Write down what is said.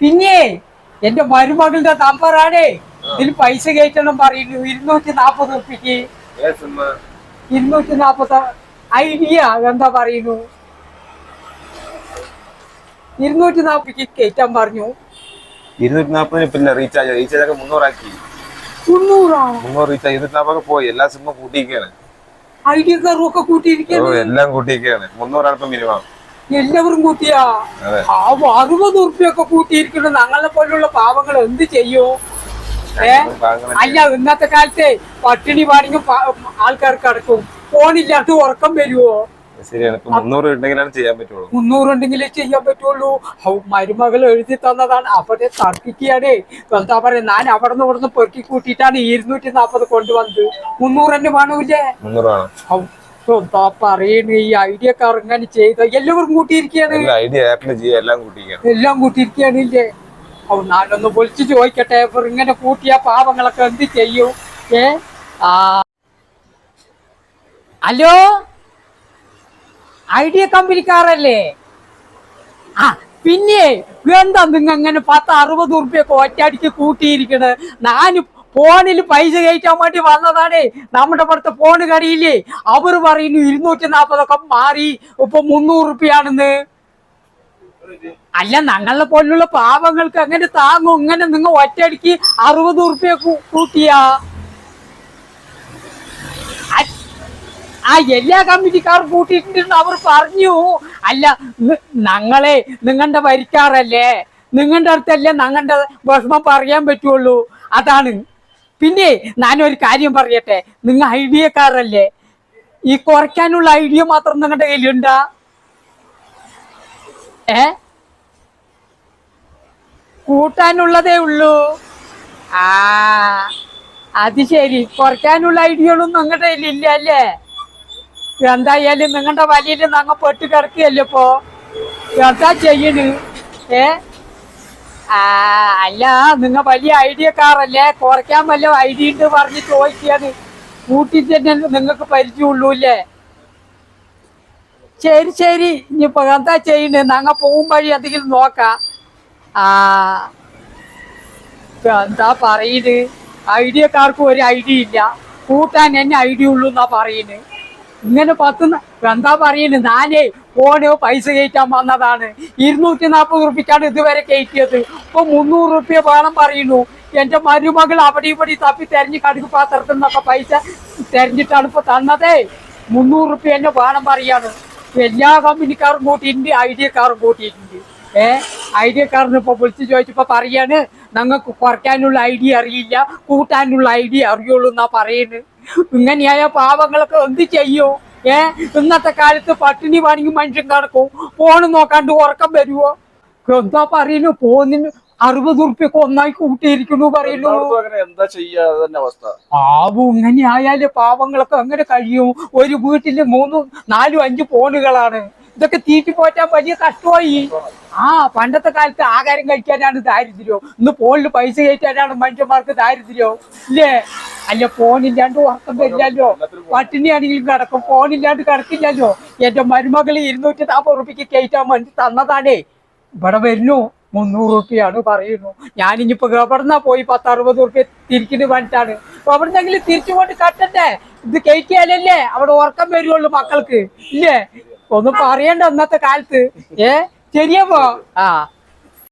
പിന്നെ എന്റെ മരുമകളുടെ നമ്പറാണേ. ഇതിൽ പൈസ കയറ്റണം പറയുന്നു. ഇരുന്നൂറ്റി നാപ്പത് ഉറുപ്പിക്ക് ഇരുന്നൂറ്റി നാപ്പത് ഐഡിയ എന്താ പറയുന്നു? ഇരുന്നൂറ്റി നാപ്പതിക്ക് കയറ്റാൻ പറഞ്ഞു. ഇരുന്നൂറ്റി നാപ്പതിന് പിന്നെ റീചാർജ് റീചാർജ് ഒക്കെ മുന്നൂറാക്കി. മുന്നൂറ്? റീചാർജ് ഇരുന്നൂറ്റി പോയി. എല്ലാ സിമ്മും കൂട്ടിയിരിക്കുകയാണ്. ഒക്കെ എല്ലാം കൂട്ടിയിരിക്കുകയാണ്. മുന്നൂറാണ് ഇപ്പൊ മിനിമം. എല്ലാവരും കൂട്ടിയാ? ആ അറുപത് ഉറുപ്പിയൊക്കെ കൂട്ടിയിരിക്കുന്നു. ഞങ്ങളെ പോലുള്ള പാവങ്ങൾ എന്ത് ചെയ്യൂ? ഏ? അല്ല ഇന്നത്തെ കാലത്തെ പട്ടിണി പാടിങ്ങും ആൾക്കാർക്ക് അടക്കും. ഫോണില്ലാണ്ട് ഉറക്കം വരുവോ? ശരിയാണ്. ഇപ്പൊ മുന്നൂറ് ഉണ്ടെങ്കിലാണ് ചെയ്യാൻ പറ്റുള്ളൂ. മുന്നൂറുണ്ടെങ്കിലേ ചെയ്യാൻ പറ്റുള്ളൂ. മരുമകൾ എഴുതി തന്നതാണ്. അവിടെ തർക്കിക്കുകയാണ്. എന്താ പറയാ ഞാൻ അവിടെ നിന്ന് ഇവിടുന്ന് പെറുക്കി കൂട്ടിയിട്ടാണ് ഇരുന്നൂറ്റി നാപ്പത് കൊണ്ടുവന്നത്. മുന്നൂറ് തന്നെ വേണമില്ലേ മുന്നൂറ് വേണം. ഹൗ, എന്താ ഈ ഐഡിയ ഒക്കെ ഇറങ്ങാൻ ചെയ്ത എല്ലാവരും കൂട്ടിയിരിക്കുകയാണ്. എല്ലാം കൂട്ടിയിരിക്കുകയാണ്. ഇല്ലേ? അപ്പൊ ഞാനൊന്ന് വിളിച്ചു ചോദിക്കട്ടെ ഇവർ ഇങ്ങനെ കൂട്ടിയ പാവങ്ങളൊക്കെ എന്ത് ചെയ്യും? ഏ? ആ. ഹലോ? ഐഡിയ കമ്പനിക്കാരല്ലേ ആ പിന്നെ എന്താ നിങ്ങ അങ്ങനെ പത്ത് അറുപത് ഉറുപ്പ്യൊക്കെ ഒറ്റയടിക്ക് കൂട്ടിയിരിക്കണത് ഞാൻ ഫോണിൽ പൈസ കയറ്റാൻ വേണ്ടി വന്നതാണ്. നമ്മുടെ ഇവിടുത്തെ ഫോൺ കടയില്ലേ? അവർ പറയുന്നു ഇരുന്നൂറ്റി നാൽപ്പതൊക്കെ മാറി. ഇപ്പൊ മുന്നൂറ് റുപ്യാണെന്ന്. അല്ല ഞങ്ങളെ പോലുള്ള പാവങ്ങൾക്ക് അങ്ങനെ താങ്ങും? ഇങ്ങനെ നിങ്ങൾ ഒറ്റയടിക്ക് അറുപത് റുപ്യ കൂട്ടിയാ? ആ എല്ലാ കമ്മിറ്റിക്കാരും കൂട്ടിയിട്ടുണ്ടെന്ന് അവർ പറഞ്ഞു. അല്ല ഞങ്ങളെ നിങ്ങളുടെ വരിക്കാറല്ലേ നിങ്ങളുടെ അടുത്തല്ലേ ഞങ്ങളുടെ വിഷമം പറയാൻ പറ്റുള്ളൂ. അതാണ്. പിന്നെ ഞാനൊരു കാര്യം പറയട്ടെ? നിങ്ങൾ ഐഡിയക്കാരല്ലേ? ഈ കുറയ്ക്കാനുള്ള ഐഡിയ മാത്രം നിങ്ങളുടെ കയ്യിലുണ്ടാ? ഏ? കൂട്ടാനുള്ളതേ ഉള്ളൂ. ആ അത് ശരി. കുറയ്ക്കാനുള്ള ഐഡിയകളൊന്നും നിങ്ങളുടെ കയ്യിലില്ല അല്ലേ? എന്തായാലും നിങ്ങളുടെ വലിയിൽ നങ്ങ പെട്ട് കിടക്കുകയല്ലേ ഇപ്പോ? എന്താ ചെയ്യണ്? ഏ? അല്ല നിങ്ങൾ വലിയ ഐഡിയക്കാരല്ലേ കുറയ്ക്കാൻ വല്ല ഐഡിയ ഉണ്ട് പറഞ്ഞ് ചോദിക്കാന്ന് കൂട്ടി തന്നെ നിങ്ങൾക്ക് പരിചയമുള്ളൂല്ലേ ശരി ശരി. ഇനിയിപ്പോ എന്താ ചെയ്യണേ ഞങ്ങൾ പോകും വഴി എന്തെങ്കിലും നോക്കാം. ആ എന്താ പറയുന്നത് ഐഡിയക്കാർക്കും ഒരു ഐഡിയ ഇല്ല. കൂട്ടാൻ എന്നെ ഐഡിയ ഉള്ളൂ എന്നാ പറയുന്നത് ഇങ്ങനെ പത്ത് എന്താ പറയുന്നത് നാലേ ഫോണ് പൈസ കയറ്റാൻ വന്നതാണ്. ഇരുന്നൂറ്റി നാൽപ്പത് റുപ്യക്കാണ് ഇതുവരെ കയറ്റിയത്. ഇപ്പൊ മുന്നൂറ് റുപ്യ വേണം പറയുന്നു. എന്റെ മരുമകൾ അവിടെ ഇവിടെ തപ്പി തെരഞ്ഞ് കടുക് പാത്രത്തിൽ നിന്നൊക്കെ പൈസ തെരഞ്ഞിട്ടാണ് ഇപ്പൊ തന്നതേ. മുന്നൂറ് റുപ്യ എന്നെ വേണം പറയാണ്. എല്ലാ കമ്പനിക്കാരും കൂട്ടിയിട്ടുണ്ട് ഐ ഡിക്കാരും കൂട്ടിയിട്ടുണ്ട്. ഏ? ഐഡിയക്കാരന് ഇപ്പൊ വിളിച്ചു ചോദിച്ചപ്പോൾ പറയാണ് ഞങ്ങൾക്ക് കുറയ്ക്കാനുള്ള ഐഡിയ അറിയില്ല കൂട്ടാനുള്ള ഐഡിയ അറിയുള്ളൂ എന്നാ പറയുന്നത് ഇങ്ങനെയായ പാവങ്ങളൊക്കെ എന്ത് ചെയ്യോ? ഏ? ഇന്നത്തെ കാലത്ത് പട്ടിണി പണിയും മനുഷ്യൻ കിടക്കും ഫോണ് നോക്കാണ്ട് ഉറക്കം വരുവോ? എന്താ പറയുന്നു ഫോണിന് അറുപത് ഉറുപ്പ്യൊക്കെ ഒന്നായി കൂട്ടിയിരിക്കുന്നു പറയുന്നു എന്താ അവസ്ഥ. പാവം ഇങ്ങനെ ആയാൽ പാവങ്ങളൊക്കെ അങ്ങനെ കഴിയും? ഒരു വീട്ടിൽ മൂന്നും നാലും അഞ്ചു ഫോണുകളാണ്. ഇതൊക്കെ തീറ്റി പോറ്റാൻ വലിയ കഷ്ടമായി. ആ പണ്ടത്തെ കാലത്ത് ആഹാരം കഴിക്കാനാണ് ദാരിദ്ര്യം. ഇന്ന് ഫോണിൽ പൈസ കയറ്റാനാണ് മനുഷ്യന്മാർക്ക് ദാരിദ്ര്യം. ഇല്ലേ? അല്ല ഫോണില്ലാണ്ട് ഉറക്കം വരില്ലല്ലോ. പട്ടിണിയാണെങ്കിലും കിടക്കും. ഫോണില്ലാണ്ട് കിടക്കില്ലല്ലോ. എന്റെ മരുമകൾ ഇരുന്നൂറ്റി നാൽപ്പത് റുപ്യക്ക് കയറ്റാൻ വേണ്ടി തന്നതാണേ. ഇവിടെ വരുന്നു. മുന്നൂറ് റുപ്യാണ് പറയുന്നു. ഞാനിനിയിപ്പോ എവിടെന്നാ പോയി പത്ത് അറുപത് റുപ്യ തിരിക്കുന്നു വേണ്ടിട്ടാണ് അപ്പൊ അവിടുന്നെങ്കിലും തിരിച്ചു കൊണ്ട് കട്ടണ്ടേ? ഇത് കയറ്റിയാലല്ലേ അവിടെ ഉറക്കം വരുള്ളൂ മക്കൾക്ക്. ഇല്ലേ? ഒന്നും പറയണ്ട അന്നത്തെ കാലത്ത്. ഏ? ശരിയപ്പോ. ആ.